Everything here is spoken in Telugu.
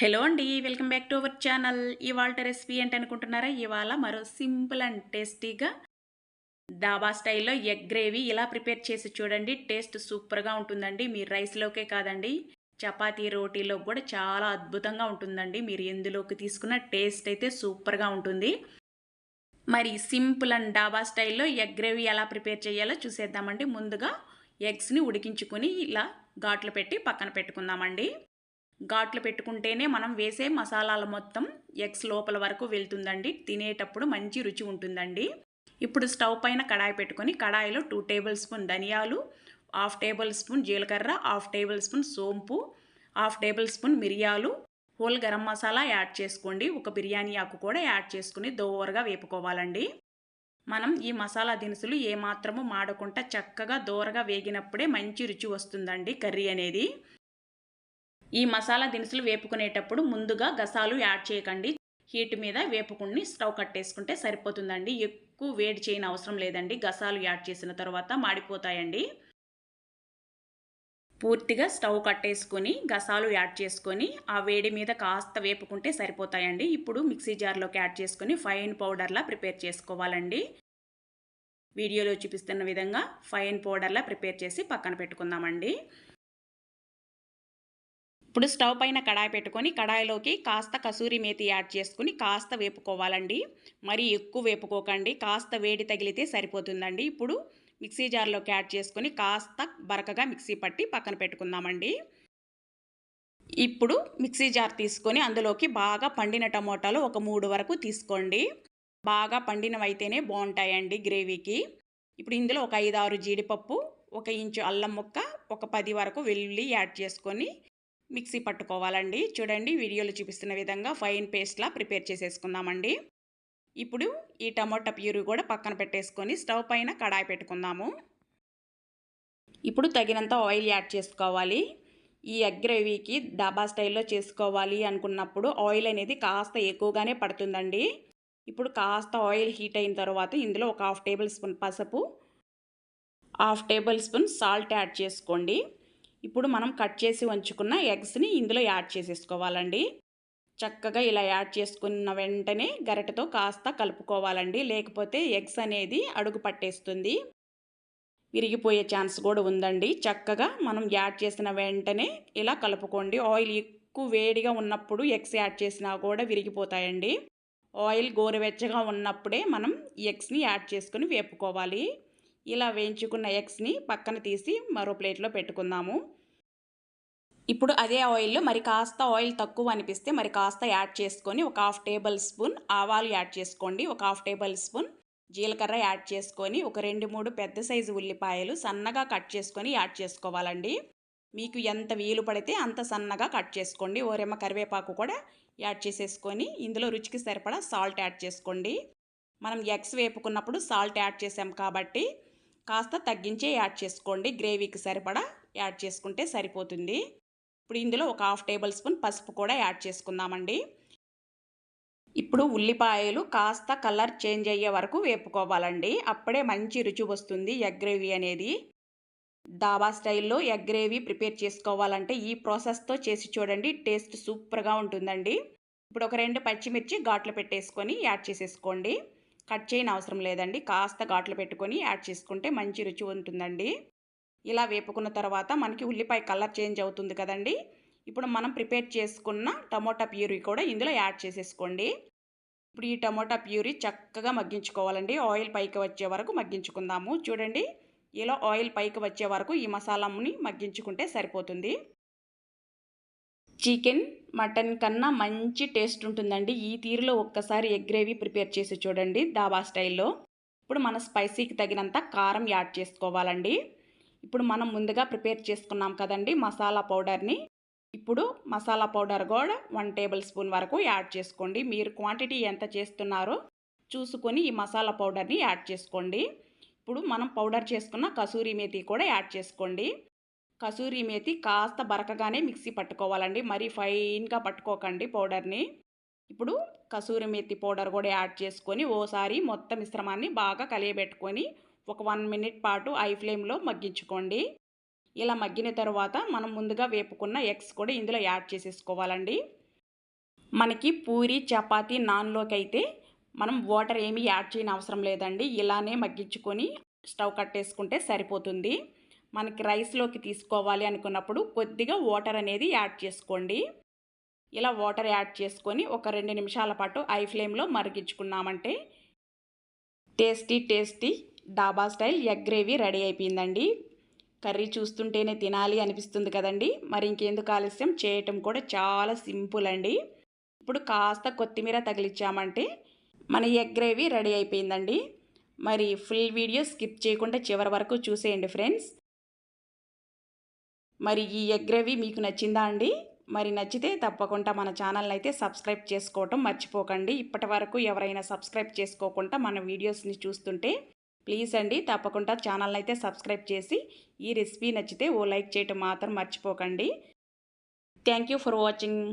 హలో అండి welcome back to our channel. ఇవాళ రెసిపీ ఏంటి అనుకుంటున్నారా ఇవాళ మరో సింపుల్ అండ్ టేస్టీగా డాబా స్టైల్లో ఎగ్ గ్రేవీ ఇలా ప్రిపేర్ చేసి చూడండి. టేస్ట్ సూపర్గా ఉంటుందండి. మీ రైస్లోకే కాదండి చపాతీ రోటీలో కూడా చాలా అద్భుతంగా ఉంటుందండి. మీరు ఎందులోకి తీసుకున్న టేస్ట్ అయితే సూపర్గా ఉంటుంది. మరి సింపుల్ అండ్ డాబా స్టైల్లో ఎగ్ గ్రేవీ ఎలా ప్రిపేర్ చేయాలో చూసేద్దామండి. ముందుగా ఎగ్స్ని ఉడికించుకొని ఇలా ఘాట్లు పెట్టి పక్కన పెట్టుకుందామండి. ఘాట్లు పెట్టుకుంటేనే మనం వేసే మసాలాల మొత్తం ఎగ్స్ లోపల వరకు వెళ్తుందండి. తినేటప్పుడు మంచి రుచి ఉంటుందండి. ఇప్పుడు స్టవ్ పైన కడాయి పెట్టుకొని కడాయిలో టూ టేబుల్ స్పూన్ ధనియాలు హాఫ్ టేబుల్ స్పూన్ జీలకర్ర హాఫ్ టేబుల్ స్పూన్ సోంపు హాఫ్ టేబుల్ స్పూన్ మిరియాలు. హోల్ గరం మసాలా యాడ్ చేసుకోండి. ఒక బిర్యానీ ఆకు కూడా యాడ్ చేసుకుని దోవరగా వేపుకోవాలండి. మనం ఈ మసాలా దినుసులు ఏమాత్రము మాడకుండా చక్కగా దోరగా వేగినప్పుడే మంచి రుచి వస్తుందండి కర్రీ అనేది. ఈ మసాలా దినుసులు వేపుకునేటప్పుడు ముందుగా గసాలు యాడ్ చేయకండి. హీట్ మీద వేపుకుని స్టవ్ కట్టేసుకుంటే సరిపోతుందండి. ఎక్కువ వేడి చేయని అవసరం లేదండి. గసాలు యాడ్ చేసిన తర్వాత మాడిపోతాయండి. పూర్తిగా స్టవ్ కట్టేసుకొని గసాలు యాడ్ చేసుకొని ఆ వేడి మీద కాస్త వేపుకుంటే సరిపోతాయండి. ఇప్పుడు మిక్సీ జార్లోకి యాడ్ చేసుకొని ఫైన్ పౌడర్లా ప్రిపేర్ చేసుకోవాలండి. వీడియోలో చూపిస్తున్న విధంగా ఫైన్ పౌడర్లా ప్రిపేర్ చేసి పక్కన పెట్టుకుందామండి. ఇప్పుడు స్టవ్ పైన కడాయి పెట్టుకొని కడాయిలోకి కాస్త కసూరి మేతి యాడ్ చేసుకుని కాస్త వేపుకోవాలండి. మరి ఎక్కువ వేపుకోకండి. కాస్త వేడి తగిలితే సరిపోతుందండి. ఇప్పుడు మిక్సీ జార్లోకి యాడ్ చేసుకొని కాస్త బరకగా మిక్సీ పట్టి పక్కన పెట్టుకుందామండి. ఇప్పుడు మిక్సీ జార్ తీసుకొని అందులోకి బాగా పండిన టమోటాలు ఒక మూడు వరకు తీసుకోండి. బాగా పండినవైతేనే బాగుంటాయండి గ్రేవీకి. ఇప్పుడు ఇందులో ఒక ఐదు ఆరు జీడిపప్పు ఒక ఇంచు అల్లం ముక్క ఒక పది వరకు వెల్లుల్లి యాడ్ చేసుకొని మిక్సీ పట్టుకోవాలండి. చూడండి వీడియోలో చూపిస్తున్న విధంగా ఫైన్ పేస్ట్లా ప్రిపేర్ చేసేసుకుందామండి. ఇప్పుడు ఈ టమోటా ప్యూరీ కూడా పక్కన పెట్టేసుకొని స్టవ్ పైన కడాయి పెట్టుకుందాము. ఇప్పుడు తగినంత ఆయిల్ యాడ్ చేసుకోవాలి. ఈ ఎగ్ గ్రేవీకి డాబా స్టైల్లో చేసుకోవాలి అనుకున్నప్పుడు ఆయిల్ అనేది కాస్త ఎక్కువగానే పడుతుందండి. ఇప్పుడు కాస్త ఆయిల్ హీట్ అయిన తర్వాత ఇందులో ఒక హాఫ్ టేబుల్ స్పూన్ పసుపు half tablespoon salt add చేసుకోండి. ఇప్పుడు మనం కట్ చేసి ఉంచుకున్న ఎగ్స్ని ఇందులో యాడ్ చేసేసుకోవాలండి. చక్కగా ఇలా యాడ్ చేసుకున్న వెంటనే గరిటతో కాస్త కలుపుకోవాలండి. లేకపోతే ఎగ్స్ అనేది అడుగు పట్టేస్తుంది. విరిగిపోయే ఛాన్స్ కూడా ఉందండి. చక్కగా మనం యాడ్ చేసిన వెంటనే ఇలా కలుపుకోండి. ఆయిల్ ఎక్కువ వేడిగా ఉన్నప్పుడు ఎగ్స్ యాడ్ చేసినా కూడా విరిగిపోతాయండి. ఆయిల్ గోరువెచ్చగా ఉన్నప్పుడే మనం ఎగ్స్ని యాడ్ చేసుకుని వేపుకోవాలి. ఇలా వేయించుకున్న ఎగ్స్ని పక్కన తీసి మరో ప్లేట్లో పెట్టుకుందాము. ఇప్పుడు అదే ఆయిల్లో మరి కాస్త ఆయిల్ తక్కువ అనిపిస్తే మరి కాస్త యాడ్ చేసుకొని ఒక హాఫ్ టేబుల్ స్పూన్ ఆవాలు యాడ్ చేసుకోండి. ఒక హాఫ్ టేబుల్ స్పూన్ జీలకర్ర యాడ్ చేసుకొని ఒక రెండు మూడు పెద్ద సైజు ఉల్లిపాయలు సన్నగా కట్ చేసుకొని యాడ్ చేసుకోవాలండి. మీకు ఎంత వీలు పడితే అంత సన్నగా కట్ చేసుకోండి. ఓరెమ్మ కరివేపాకు కూడా యాడ్ చేసేసుకొని ఇందులో రుచికి సరిపడా సాల్ట్ యాడ్ చేసుకోండి. మనం ఎగ్స్ వేపుకున్నప్పుడు సాల్ట్ యాడ్ చేసాం కాబట్టి కాస్త తగ్గించే యాడ్ చేసుకోండి. గ్రేవీకి సరిపడా యాడ్ చేసుకుంటే సరిపోతుంది. ఇప్పుడు ఇందులో ఒక హాఫ్ టేబుల్ స్పూన్ పసుపు కూడా యాడ్ చేసుకుందామండి. ఇప్పుడు ఉల్లిపాయలు కాస్త కలర్ చేంజ్ అయ్యే వరకు వేపుకోవాలండి. అప్పుడే మంచి రుచి వస్తుంది ఎగ్ గ్రేవీ అనేది. దాబా స్టైల్లో ఎగ్ గ్రేవీ ప్రిపేర్ చేసుకోవాలంటే ఈ ప్రాసెస్తో చేసి చూడండి. టేస్ట్ సూపర్గా ఉంటుందండి. ఇప్పుడు ఒక రెండు పచ్చిమిర్చి ఘాట్లు పెట్టేసుకొని యాడ్ చేసేసుకోండి. కట్ చేయని అవసరం లేదండి. కాస్త ఘాట్లు పెట్టుకొని యాడ్ చేసుకుంటే మంచి రుచి ఉంటుందండి. ఇలా వేపుకున్న తర్వాత మనకి ఉల్లిపాయ కలర్ చేంజ్ అవుతుంది కదండి. ఇప్పుడు మనం ప్రిపేర్ చేసుకున్న టమోటా ప్యూరీ కూడా ఇందులో యాడ్ చేసేసుకోండి. ఇప్పుడు ఈ టమోటా ప్యూరీ చక్కగా మగ్గించుకోవాలండి. ఆయిల్ పైకి వచ్చే వరకు మగ్గించుకుందాము. చూడండి ఇలా ఆయిల్ పైకి వచ్చే వరకు ఈ మసాలాని మగ్గించుకుంటే సరిపోతుంది. చికెన్ మటన్ కన్నా మంచి టేస్ట్ ఉంటుందండి. ఈ తీరులో ఒక్కసారి ఎగ్ గ్రేవీ ప్రిపేర్ చేసి చూడండి దాబా స్టైల్లో. ఇప్పుడు మన స్పైసీకి తగినంత కారం యాడ్ చేసుకోవాలండి. ఇప్పుడు మనం ముందుగా ప్రిపేర్ చేసుకున్నాం కదండి మసాలా పౌడర్ని. ఇప్పుడు మసాలా పౌడర్ కూడా వన్ టేబుల్ స్పూన్ వరకు యాడ్ చేసుకోండి. మీరు క్వాంటిటీ ఎంత చేస్తున్నారో చూసుకొని ఈ మసాలా పౌడర్ని యాడ్ చేసుకోండి. ఇప్పుడు మనం పౌడర్ చేసుకున్న కసూరి మేతి కూడా యాడ్ చేసుకోండి. కసూరి మేతి కాస్త బరకగానే మిక్సీ పట్టుకోవాలండి. మరీ ఫైన్గా పట్టుకోకండి పౌడర్ని. ఇప్పుడు కసూరి మేతి పౌడర్ కూడా యాడ్ చేసుకొని ఓసారి మొత్తం మిశ్రమాన్ని బాగా కలియబెట్టుకొని ఒక వన్ మినిట్ పాటు ఐ ఫ్లేమ్లో మగ్గించుకోండి. ఇలా మగ్గిన తర్వాత మనం ముందుగా వేపుకున్న ఎగ్స్ కూడా ఇందులో యాడ్ చేసేసుకోవాలండి. మనకి పూరి చపాతి నాన్లోకి అయితే మనం వాటర్ ఏమీ యాడ్ చేయని అవసరం లేదండి. ఇలానే మగ్గించుకొని స్టవ్ కట్టేసుకుంటే సరిపోతుంది. మనకి రైస్లోకి తీసుకోవాలి అనుకున్నప్పుడు కొద్దిగా వాటర్ అనేది యాడ్ చేసుకోండి. ఇలా వాటర్ యాడ్ చేసుకొని ఒక రెండు నిమిషాల పాటు ఐ ఫ్లేమ్లో మరిగించుకున్నామంటే tasty tasty dhaba style egg gravy ready అయిపోయిందండి. కర్రీ చూస్తుంటేనే తినాలి అనిపిస్తుంది కదండి. మరి ఇంకెందుకు ఆలస్యం? చేయటం కూడా చాలా సింపుల్ అండి. ఇప్పుడు కాస్త కొత్తిమీర తగిలిచ్చామంటే మన ఎగ్ గ్రేవీ రెడీ అయిపోయిందండి. మరి ఫుల్ వీడియో స్కిప్ చేయకుండా చివరి వరకు చూసేయండి ఫ్రెండ్స్ మరి ఈ ఎగ్ గ్రేవీ మీకు నచ్చిందా అండి? మరి నచ్చితే తప్పకుండా మన ఛానల్ని అయితే సబ్స్క్రైబ్ చేసుకోవటం మర్చిపోకండి. ఇప్పటి వరకు ఎవరైనా సబ్స్క్రైబ్ చేసుకోకుండా మన వీడియోస్ని చూస్తుంటే ప్లీజ్ అండి తప్పకుండా ఛానల్ని అయితే సబ్స్క్రైబ్ చేసి ఈ రెసిపీ నచ్చితే ఓ లైక్ చేయటం మాత్రం మర్చిపోకండి. Thank you for watching.